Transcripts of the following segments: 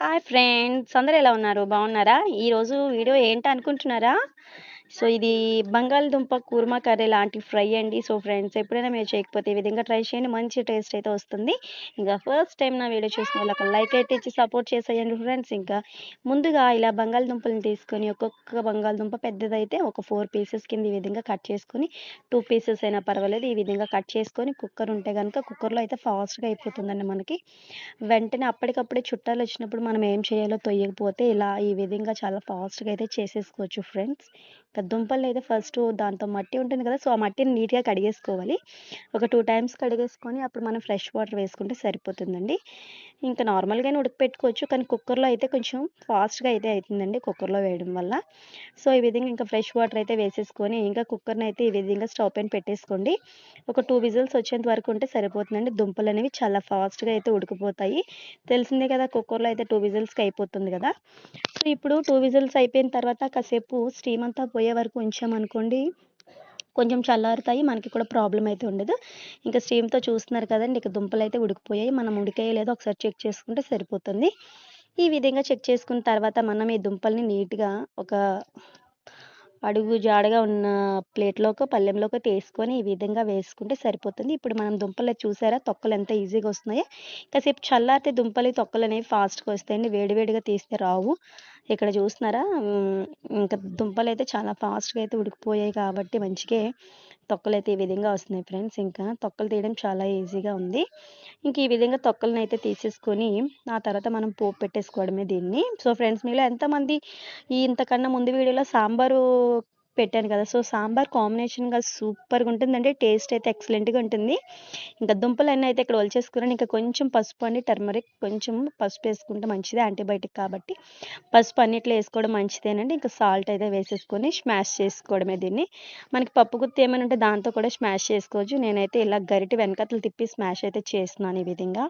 Hi friends అందరూ ఎలా ఉన్నారు? బాగున్నారా? ఈరోజు వీడియో ఏంటి అనుకుంటున్నారా సో ఇది బంగాళదుంప కూర్మా కర్రీ లాంటి ఫ్రై అండి. సో ఫ్రెండ్స్ ఎప్పుడైనా మీరు చేయకపోతే ఈ విధంగా ట్రై చేయండి. మంచి టేస్ట్ అయితే వస్తుంది. ఇంకా ఫస్ట్ టైం నా వీడియో చూసిన వాళ్ళకి లైక్ అయితే ఇచ్చి సపోర్ట్ చేసేయండి ఫ్రెండ్స్. ఇంకా ముందుగా ఇలా బంగాళదుంపలను తీసుకొని ఒక్కొక్క బంగాళదుంప పెద్దదైతే ఒక ఫోర్ పీసెస్ కింద ఈ విధంగా కట్ చేసుకొని టూ పీసెస్ అయినా పర్వాలేదు. ఈ విధంగా కట్ చేసుకొని కుక్కర్ ఉంటే కనుక కుక్కర్లో అయితే ఫాస్ట్గా అయిపోతుందండి మనకి. వెంటనే అప్పటికప్పుడే చుట్టాలు వచ్చినప్పుడు మనం ఏం చేయాలో తొయ్యకపోతే ఇలా ఈ విధంగా చాలా ఫాస్ట్గా అయితే చేసేసుకోవచ్చు ఫ్రెండ్స్. దుంపలు అయితే ఫస్ట్ దాంతో మట్టి ఉంటుంది కదా సో ఆ మట్టిని నీట్గా కడిగేసుకోవాలి. ఒక టూ టైమ్స్ కడిగేసుకొని అప్పుడు మనం ఫ్రెష్ వాటర్ వేసుకుంటే సరిపోతుందండి. ఇంకా నార్మల్గానే ఉడకపెట్టుకోవచ్చు. కానీ కుక్కర్లో అయితే కొంచెం ఫాస్ట్గా అయితే అవుతుందండి కుక్కర్లో వేయడం వల్ల. సో ఈ విధంగా ఇంకా ఫ్రెష్ వాటర్ అయితే వేసేసుకొని ఇంకా కుక్కర్ని అయితే ఈ విధంగా స్టవ్ పైన పెట్టేసుకోండి. ఒక టూ విజిల్స్ వచ్చేంత వరకు ఉంటే సరిపోతుందండి. దుంపలు అనేవి చాలా ఫాస్ట్గా అయితే ఉడికిపోతాయి. తెలిసిందే కదా కుక్కర్లో అయితే టూ విజిల్స్కి అయిపోతుంది కదా. సో ఇప్పుడు టూ విజిల్స్ అయిపోయిన తర్వాత కాసేపు స్టీమ్ అంతా పోయే వరకు ఉంచామనుకోండి కొంచెం చల్లారుతాయి మనకి కూడా ప్రాబ్లం అయితే ఉండదు. ఇంకా స్టీమ్తో చూస్తున్నారు కదండి ఇక దుంపలు అయితే ఉడికిపోయాయి. మనం ఉడికేయలేదో ఒకసారి చెక్ చేసుకుంటే సరిపోతుంది. ఈ విధంగా చెక్ చేసుకున్న తర్వాత మనం ఈ దుంపల్ని నీట్గా ఒక అడుగు జాడగా ఉన్న ప్లేట్లోకి పళ్ళెంలోకి తీసుకొని ఈ విధంగా వేసుకుంటే సరిపోతుంది. ఇప్పుడు మనం దుంపలు చూసారా? తొక్కలు ఎంత ఈజీగా వస్తున్నాయో. కాసేపు చల్లారితే దుంపలు తొక్కలు అనేవి ఫాస్ట్గా వస్తాయండి. వేడివేడిగా తీస్తే రావు. ఇక్కడ చూస్తున్నారా? ఇంకా దుంపలు అయితే చాలా ఫాస్ట్గా అయితే ఉడికిపోయాయి కాబట్టి మంచిగా తొక్కలు అయితే ఈ విధంగా వస్తున్నాయి ఫ్రెండ్స్. ఇంకా తొక్కలు తీయడం చాలా ఈజీగా ఉంది. ఇంక ఈ విధంగా తొక్కలను అయితే తీసేసుకొని ఆ తర్వాత మనం పోపు పెట్టేసుకోవడమే దీన్ని. సో ఫ్రెండ్స్ మీలో ఎంతమంది ఈ ఇంతకన్నా ముందు వీడియోలో సాంబారు పెట్టాను కదా. సో సాంబార్ కాంబినేషన్గా సూపర్గా ఉంటుందండి టేస్ట్ అయితే ఎక్సలెంట్గా ఉంటుంది. ఇంకా దుంపలన్నీ అయితే ఇక్కడ ఒలిచేసుకున్నాను. ఇంకా కొంచెం పసుపు అండి టర్మరిక్ కొంచెం పసుపు వేసుకుంటే మంచిదే యాంటీబయాటిక్ కాబట్టి. పసుపు అన్నిట్లో వేసుకోవడం మంచిదేనండి. ఇంకా సాల్ట్ అయితే వేసేసుకొని స్మాష్ చేసుకోవడమే దీన్ని. మనకి పప్పు గుత్తి ఏమైనా ఉంటే దాంతో కూడా స్మాష్ చేసుకోవచ్చు. నేనైతే ఇలా గరిటి వెనకతలు తిప్పి స్మాష్ అయితే చేస్తున్నాను ఈ విధంగా.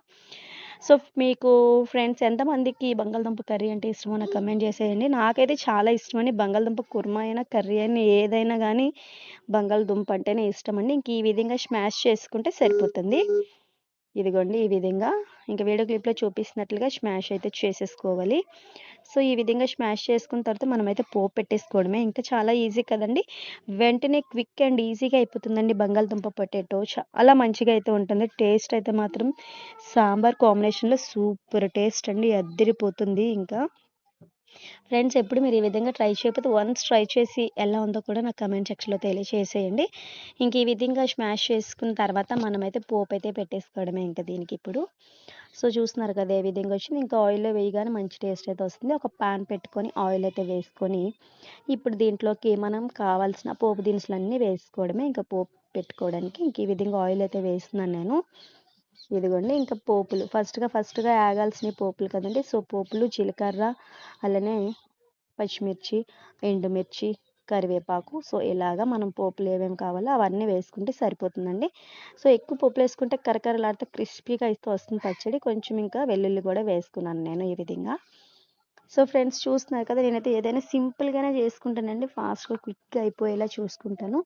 సో మీకు ఫ్రెండ్స్ ఎంతమందికి బంగాళదుంప కర్రీ అంటే ఇష్టమో నాకు కమెంట్ చేసేయండి. నాకైతే చాలా ఇష్టమని బంగాళదుంప కుర్మా అయినా కర్రీ అయినా ఏదైనా కానీ బంగాళదుంప అంటేనే ఇష్టం అండి ఇంక ఈ విధంగా స్మాష్ చేసుకుంటే సరిపోతుంది. ఇదిగోండి ఈ విధంగా ఇంకా వీడియో క్లిప్లో చూపిస్తున్నట్లుగా స్మాష్ అయితే చేసేసుకోవాలి. సో ఈ విధంగా స్మాష్ చేసుకున్న తర్వాత మనమైతే పోపు పెట్టేసుకోవడమే. ఇంకా చాలా ఈజీ కదండి. వెంటనే క్విక్ అండ్ ఈజీగా అయిపోతుందండి బంగాళదుంప పొటాటో. చాలా మంచిగా అయితే ఉంటుంది. టేస్ట్ అయితే మాత్రం సాంబార్ కాంబినేషన్లో సూపర్ టేస్ట్ అండి. అద్దరిపోతుంది ఇంకా. ఫ్రెండ్స్ ఎప్పుడు మీరు ఈ విధంగా ట్రై చేయకపోతే వన్స్ ట్రై చేసి ఎలా ఉందో కూడా నాకు కమెంట్ సెక్షన్లో తెలియచేసేయండి. ఇంక ఈ విధంగా స్మాష్ చేసుకున్న తర్వాత మనమైతే పోపు అయితే పెట్టేసుకోవడమే ఇంకా దీనికి ఇప్పుడు. సో చూస్తున్నారు కదా ఏ విధంగా వచ్చింది. ఇంకా ఆయిల్లో వేయగానే మంచి టేస్ట్ అయితే వస్తుంది. ఒక పాన్ పెట్టుకొని ఆయిల్ అయితే వేసుకొని ఇప్పుడు దీంట్లోకి మనం కావాల్సిన పోపు దినుసులన్నీ వేసుకోవడమే. ఇంకా పోపు పెట్టుకోవడానికి ఇంక ఈ విధంగా ఆయిల్ అయితే వేస్తున్నాను నేను. ఇదిగోండి. ఇంకా పోపులు. ఫస్ట్గా ఫస్ట్గా ఆగాల్సిన పోపులు కదండి. సో పోపులు జీలకర్ర అలానే పచ్చిమిర్చి ఎండుమిర్చి కరివేపాకు. సో ఇలాగా మనం పోపులు ఏమేమి కావాలో అవన్నీ వేసుకుంటే సరిపోతుందండి. సో ఎక్కువ పోపులు వేసుకుంటే కరకరలాడితే క్రిస్పీగా అయితే వస్తుంది పచ్చడి. కొంచెం ఇంకా వెల్లుల్లి కూడా వేసుకున్నాను నేను ఈ విధంగా. సో ఫ్రెండ్స్ చూస్తున్నారు కదా నేనైతే ఏదైనా సింపుల్గానే చేసుకుంటానండి. ఫాస్ట్గా క్విక్గా అయిపోయేలా చూసుకుంటాను.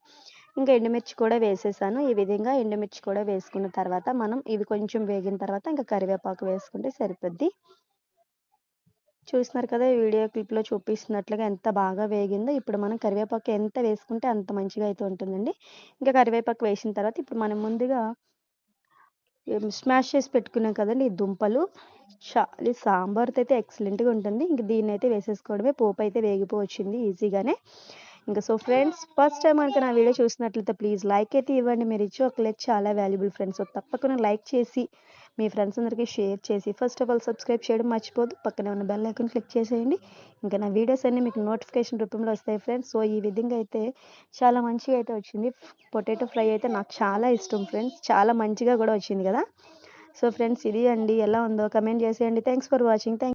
ఇంకా ఎండుమిర్చి కూడా వేసేసాను. ఈ విధంగా ఎండుమిర్చి కూడా వేసుకున్న తర్వాత మనం ఇవి కొంచెం వేగిన తర్వాత ఇంకా కరివేపాకు వేసుకుంటే సరిపోద్ది. చూస్తున్నారు కదా వీడియో క్లిప్లో చూపిస్తున్నట్లుగా ఎంత బాగా వేగిందో. ఇప్పుడు మనం కరివేపాకు ఎంత వేసుకుంటే అంత మంచిగా అయితే ఉంటుందండి. ఇంకా కరివేపాకు వేసిన తర్వాత ఇప్పుడు మనం ముందుగా స్మాష్ చేసి పెట్టుకున్నాం కదండి ఈ దుంపలు. చాలా సాంబార్తో అయితే ఎక్సలెంట్గా ఉంటుంది. ఇంక దీన్ని అయితే వేసేసుకోవడమే. పోపు అయితే వేగిపోవచ్చింది ఈజీగానే. ఇంకా సో ఫ్రెండ్స్ ఫస్ట్ టైం కనుక నా వీడియో చూసినట్లయితే ప్లీజ్ లైక్ అయితే ఇవ్వండి. మీరు ఇచ్చి ఒక లైక్ చాలా వాల్యుబుల్ ఫ్రెండ్స్ తప్పకుండా లైక్ చేసి మీ ఫ్రెండ్స్ అందరికీ షేర్ చేసి ఫస్ట్ ఆఫ్ ఆల్ సబ్స్క్రైబ్ చేయడం మర్చిపోదు పక్కనే ఉన్న బెల్ ఐకాన్ క్లిక్ చేసేయండి. ఇంకా నా వీడియోస్ అన్నీ మీకు నోటిఫికేషన్ రూపంలో వస్తాయి ఫ్రెండ్స్ సో ఈ విధంగా అయితే చాలా మంచిగా అయితే వచ్చింది. పొటాటో ఫ్రై అయితే నాకు చాలా ఇష్టం ఫ్రెండ్స్ చాలా మంచిగా కూడా వచ్చింది కదా. సో ఫ్రెండ్స్ ఇది అండి. ఎలా ఉందో కమెంట్ చేసేయండి. Thanks for watching thank